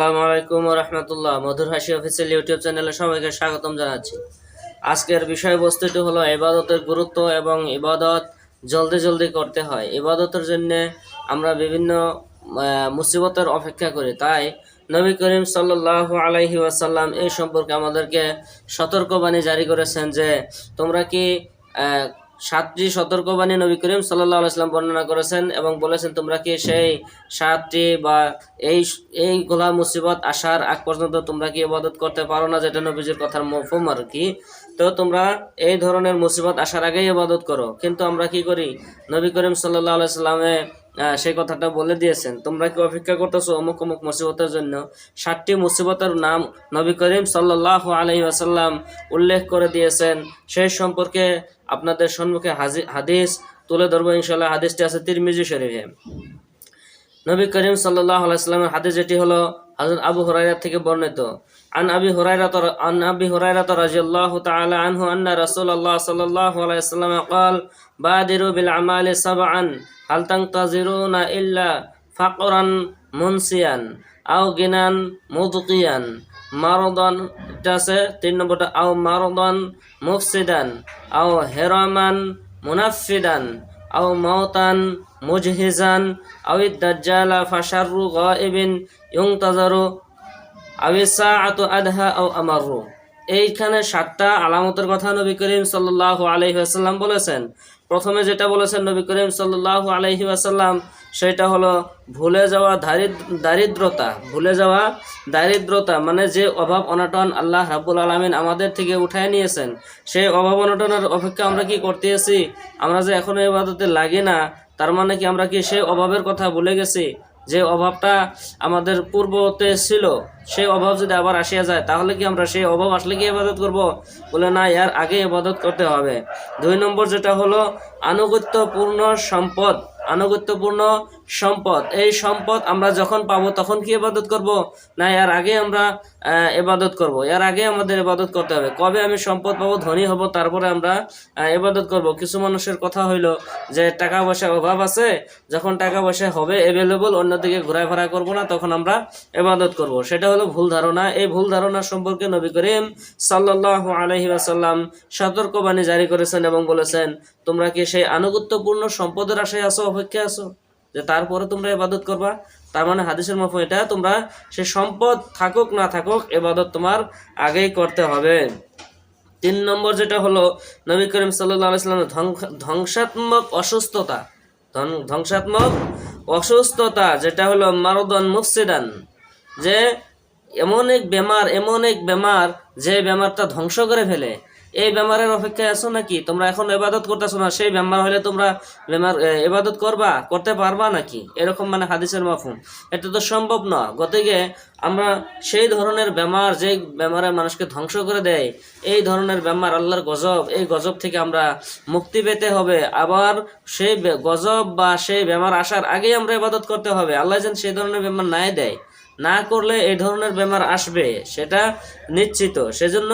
আসসালামু আলাইকুম রহমতুল্লাহ মধুর হাসি অফিসিয়াল ইউটিউব চ্যানেলে সবাইকে স্বাগতম জানাচ্ছি। আজকের বিষয়বস্তুটি হলো ইবাদতের গুরুত্ব এবং ইবাদত জলদি জলদি করতে হয়। ইবাদতের জন্য আমরা বিভিন্ন মুসিবতের অপেক্ষা করি। তাই নবী করিম সাল্লাহ আলাইহি ওয়াসাল্লাম এই সম্পর্কে আমাদেরকে সতর্কবাণী জারি করেছেন যে, তোমরা কি সাতটি সতর্কবাণী নবী করিম সাল্লাহ আলাইসলাম বর্ণনা করেছেন এবং বলেছেন, তোমরা কি সেই সাতটি বা এই এই গোলা মুসিবত আসার আগ পর্যন্ত তোমরা কি ইবাদত করতে পারো না? যেটা নবীজির কথার মফুম আর কি। তো তোমরা এই ধরনের মুসিবত আসার আগেই ইবাদত করো। কিন্তু আমরা কি করি? নবী করিম সাল্লাহ আলাইসাল্লামে সেই কথাটা বলে দিয়েছেন তোমরা কি অপেক্ষা করতেছো অমুক অমুক মুসিবতের জন্য ষাটটি মুসিবতের নাম নবী করিম সাল্লাহ আলহি আসাল্লাম উল্লেখ করে দিয়েছেন সেই সম্পর্কে আপনাদের সম্মুখে হাজি হাদিস তুলে ধরবো ইনশাল্লাহ হাদিসটি আছে তিরমিজি শরীফে নবী করিম সাল্লাহ আলাইস্লামের হাদিস যেটি হলো হযরত আবু হুরাইরা থেকে বর্ণিত আন আবি হুরাইরা আন আবি হুরাইরা রাদিয়াল্লাহু তাআলা আনহু আন্না রাসূলুল্লাহ সাল্লাল্লাহু আলাইহি ওয়াসাল্লাম قال بادروا بالأعمال سبعا হাল তাংতাজিরুনা ইল্লা ফাকরান মুনসিয়ান আও গিনান মুদকিয়ান। মারদন এটা আছে তিন নম্বরটা, আও মারদন মুফসিদান, আও হেরামান মুনাফিদান, আও মাওতান মুজহিজান, আও দাজ্জালা ফাশারু গাইবিন ইউংতাজারু আবিসা আত আদহা আও আমারু এইখানে সাতটা আলামতের কথা নবী করিম সাল্লাহ আলহিহাসাল্লাম বলেছেন। প্রথমে যেটা বলেছেন নবী করিম সাল্লাহ আলহি আসাল্লাম সেটা হলো ভুলে যাওয়া দারিদ্রতা, ভুলে যাওয়া দারিদ্রতা মানে যে অভাব অনটন আল্লাহ রাবুল আলমিন আমাদের থেকে উঠায় নিয়েছেন, সেই অভাব অনটনের অপেক্ষা আমরা কি করতেছি? আমরা যে এখনও এবাদতে লাগি না, তার মানে কি আমরা কি সেই অভাবের কথা ভুলে গেছি? যে অভাবটা আমাদের পূর্বতে ছিল, সেই অভাব যদি আবার আসিয়া যায়, তাহলে কি আমরা সেই অভাব আসলে কি ইবাদত করব? বলে, না ইয়ার আগে ইবাদত করতে হবে। দুই নম্বর যেটা হলো, আনুগত্যপূর্ণ সম্পদ। আনুগত্যপূর্ণ সম্পদ। এই সম্পদ আমরা যখন পাবো তখন কি এবাদত করব? না, এর আগে আমরা এবাদত করব। এর আগে আমাদের এবাদত করতে হবে। কবে আমি সম্পদ পাবো, ধনী হব, তারপরে আমরা এবাদত করব। কিছু মানুষের কথা হইল যে, টাকা পয়সার অভাব আছে। যখন টাকা পয়সা হবে অ্যাভেলেবল অন্যদিকে ঘোরাফেরা করব না, তখন আমরা এবাদত করব। সেটা হলো ভুল ধারণা। এই ভুল ধারণা সম্পর্কে নবী করিম সাল্লাল্লাহু আলাইহি ওয়াসাল্লাম সতর্কবাণী জারি করেছেন এবং বলেছেন, তোমরা কি সেই আনুগত্যপূর্ণ সম্পদের আশায় আছো অপেক্ষা আছো? যে তারপরে তোমরা এবাদত করবা, তার মানে হাদিসের মফ এটা, তোমরা সে সম্পদ থাকুক না থাকুক এবাদত তোমার আগেই করতে হবে। তিন নম্বর যেটা হলো, নবী করিম সাল্লাহ আলাইস্লামের ধ্বংসাত্মক অসুস্থতা। ধ্বং- ধ্বংসাত্মক অসুস্থতা, যেটা হলো মারদন মুফসিদান, যে এমন এক বেমার, এমন এক বেমার যে বেমারটা ধ্বংস করে ফেলে। এই বেমারের অপেক্ষায় আছো নাকি? তোমরা এখন এবাদত করতেছো না, সেই বেমার হলে তোমরা বেমার এবাদত করবা, করতে পারবা নাকি? এরকম মানে হাদিসের মাফুম এটা তো সম্ভব না। গতিকে আমরা সেই ধরনের বেমার যে বেমারে মানুষকে ধ্বংস করে দেয়, এই ধরনের বেমার, আল্লাহর গজব, এই গজব থেকে আমরা মুক্তি পেতে হবে। আবার সেই গজব বা সেই বেমার আসার আগেই আমরা এবাদত করতে হবে। আল্লাহ যেন সেই ধরনের বেমার নাই দেয়। না করলে এই ধরনের বেমার আসবে, সেটা নিশ্চিত। সেজন্য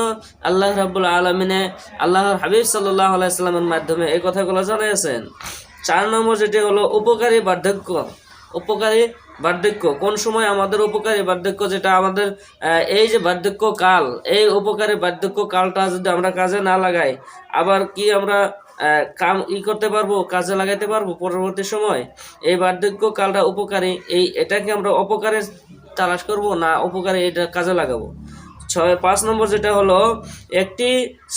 আল্লাহ রাব্বুল আলমিনে আল্লাহর হাবিব সাল্লাহ আলাইস্লামের মাধ্যমে এই কথাগুলো জানিয়েছেন। চার নম্বর যেটি হলো উপকারী বার্ধক্য। উপকারী বার্ধক্য। কোন সময় আমাদের উপকারী বার্ধক্য যেটা আমাদের এই যে বার্ধক্য কাল, এই উপকারী বার্ধক্য কালটা যদি আমরা কাজে না লাগাই, আবার কি আমরা কাম ই করতে পারব, কাজে লাগাইতে পারব পরবর্তী সময়? এই বার্ধক্য কালটা উপকারী, এই এটাকে আমরা অপকারে তালাশ করব না উপকারে এটা কাজে লাগাবো? ছয়, পাঁচ নম্বর যেটা হলো, একটি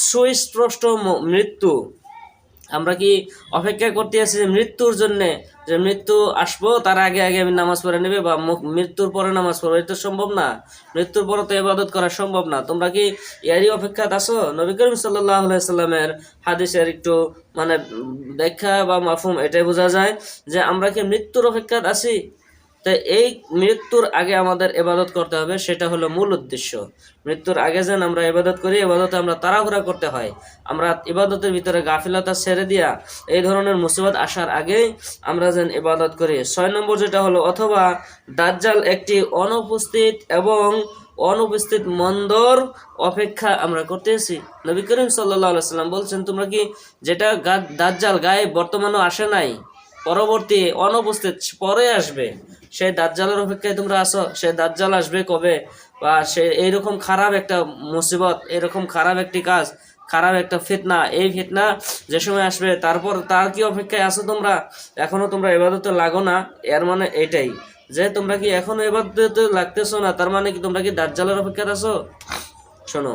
সুস্পষ্ট মৃত্যু। আমরা কি অপেক্ষা করতে আছি যে মৃত্যুর জন্য? যে মৃত্যু আসব, তার আগে আগে আমি নামাজ পড়ে নেবে বা মৃত্যুর পরে নামাজ পড়ব। এটা সম্ভব না। মৃত্যুর পরে তো ইবাদত করা সম্ভব না। তোমরা কি এরই অপেক্ষাত আসো নবী করিম সাল্লাহ সাল্লামের হাদিসের একটু মানে ব্যাখ্যা বা মাফুম এটাই বোঝা যায় যে আমরা কি মৃত্যুর অপেক্ষাত আছি? তো এই মৃত্যুর আগে আমাদের এবাদত করতে হবে, সেটা হলো মূল উদ্দেশ্য। মৃত্যুর আগে যেন আমরা এবাদত করি এবাদতে আমরা তাড়াহুড়া করতে হয়। আমরা ইবাদতের ভিতরে গাফিলতা ছেড়ে দিয়া এই ধরনের মুসিবত আসার আগেই আমরা যেন ইবাদত করি। ছয় নম্বর যেটা হলো, অথবা দাজ্জাল একটি অনুপস্থিত এবং অনুপস্থিত মন্দর অপেক্ষা আমরা করতেছি। নবী করিম সাল্লাহ সাল্লাম বলছেন, তোমরা কি যেটা দাজ্জাল গায়ে বর্তমানেও আসে নাই? পরবর্তী অনুপস্থিত পরে আসবে। সেই দাজ্জালের অপেক্ষায় তোমরা আসো সেই দাজ্জাল আসবে কবে? বা সে এইরকম খারাপ একটা মুসিবত এরকম খারাপ একটি কাজ, খারাপ একটা ফিতনা, এই ফিতনা যে সময় আসবে, তারপর তার কি অপেক্ষায় আসো তোমরা? এখনও তোমরা এবাদতে লাগো না? এর মানে এটাই। যে তোমরা কি এখনও এবাদতে লাগতেছো না, তার মানে কি তোমরা কি দাজ্জালের অপেক্ষায় আছো? শোনো,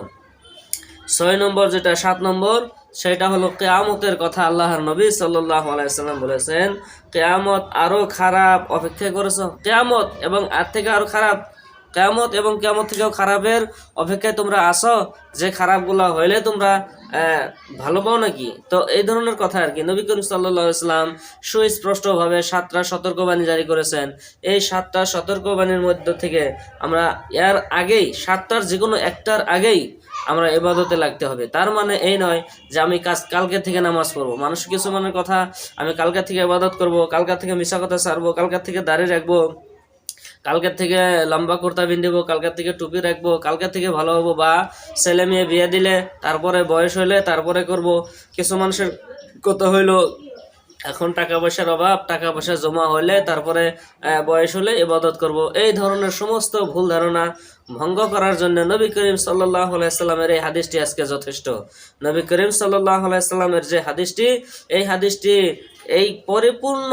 ছয় নম্বর যেটা, সাত নম্বর সেটা হলো কেয়ামতের কথা আল্লাহর নবী সাল্লাহ আলাইসাল্লাম বলেছেন, কেয়ামত আরও খারাপ অপেক্ষা করেছ? কেয়ামত এবং আর থেকে আরও খারাপ কেয়ামত এবং কেয়ামত থেকেও খারাপের অপেক্ষায় তোমরা আসো। যে খারাপগুলো হইলে তোমরা ভালো পাও নাকি? তো এই ধরনের কথা আর কি। নবী করিম সাল্লাহ ইসলাম সুস্পষ্টভাবে সাতটা সতর্কবাণী জারি করেছেন। এই সাতটা সতর্কবাণীর মধ্য থেকে আমরা এর আগেই, সাতটার যে কোনো একটার আগেই আমরা এবাদতে লাগতে হবে। তার মানে এই নয় যে আমি কাজ কালকে থেকে নামাজ পড়ব। মানুষ কিছু মনের কথা, আমি কালকে থেকে এবাদত করব, কালকে থেকে মিশা কথা সারবো কালকে থেকে দাঁড়িয়ে রাখব। কালকের থেকে লম্বা কুর্তা পিন্ধিব, কালকের থেকে টুপি রাখব, কালকের থেকে ভালো হব, বা ছেলে মেয়ে বিয়ে দিলে তারপরে বয়স হইলে তারপরে করব। কিছু মানুষের কথা হইল, এখন টাকা পয়সার অভাব, টাকা পয়সা জমা হলে তারপরে বয়স হলে ইবাদত করব। এই ধরনের সমস্ত ভুল ধারণা ভঙ্গ করার জন্য নবী করিম সাল্লাহ এই হাদিসটি আজকে যথেষ্ট। নবী করিম সাল্লাহ যে হাদিসটি, এই হাদিসটি এই পরিপূর্ণ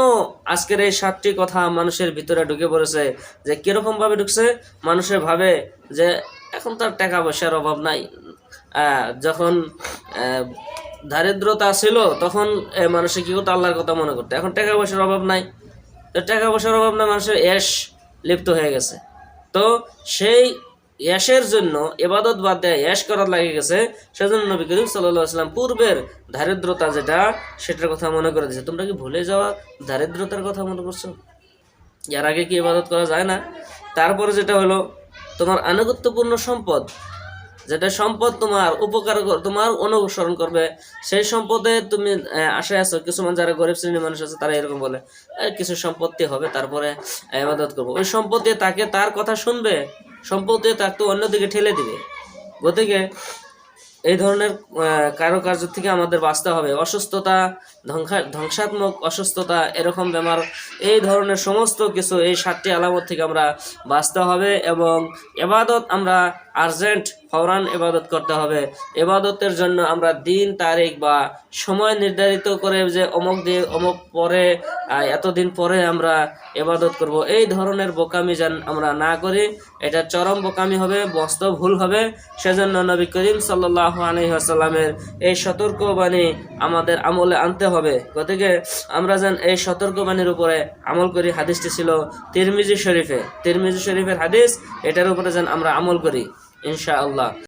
আজকের এই সাতটি কথা মানুষের ভিতরে ঢুকে পড়েছে যে কীরকম ভাবে ঢুকছে? মানুষের ভাবে যে এখন তার টাকা পয়সার অভাব নাই। যখন দারিদ্রতা ছিল, তখন মানুষে কি করতো? আল্লাহর কথা মনে করতো। এখন টাকা পয়সার অভাব নাই। তো টাকা পয়সার অভাব নাই মানুষের এশ লিপ্ত হয়ে গেছে। তো সেই ইয়াসের জন্য এবাদত বাদ দেয় ইয়াস করার লাগে গেছে। সেজন্য নবী করিম সাল্লাহ পূর্বের দারিদ্রতা যেটা, সেটার কথা মনে করে দিয়েছে। তোমরা কি ভুলে যাওয়া দারিদ্রতার কথা মনে করছ? এর আগে কি এবাদত করা যায় না? তারপরে যেটা হলো, তোমার আনুগত্যপূর্ণ সম্পদ যেটা সম্পদ তোমার উপকার তোমার অনুসরণ করবে, সেই সম্পদে তুমি আশায় আছো। কিছুমান যারা গরিব শ্রেণির মানুষ আছে, তারা এরকম বলে কিছু সম্পত্তি হবে, তারপরে ইবাদত করব। ওই সম্পত্তি তাকে তার কথা শুনবে সম্পত্তি তাকে অন্যদিকে ঠেলে দিবে। গতিকে, এই ধরনের কারুকার্য থেকে আমাদের বাঁচতে হবে। অসুস্থতা, ধ্বংসা- ধ্বংসাত্মক অসুস্থতা, এরকম বেমার, এই ধরনের সমস্ত কিছু এই সাতটি আলামত থেকে আমরা বাঁচতে হবে এবং এবাদত আমরা আর্জেন্ট ফৌরান এবাদত করতে হবে। এবাদতের জন্য আমরা দিন, তারিখ বা সময় নির্ধারিত করে যে অমুক দিন, অমুক পরে এতদিন পরে আমরা এবাদত করব। এই ধরনের বোকামি যেন আমরা না করি। এটা চরম বোকামি হবে বস্ত ভুল হবে। সেজন্য নবী করিম সাল্লাহ আলহিহাসাল্লামের এই সতর্কবাণী আমাদের আমলে আনতে হবে। গতিকে আমরা যেন এই সতর্কবাণীর উপরে আমল করি। হাদিসটি ছিল তিরমিজি শরীফে। তিরমিজি শরীফের হাদিস, এটার উপরে যেন আমরা আমল করি। إن شاء الله.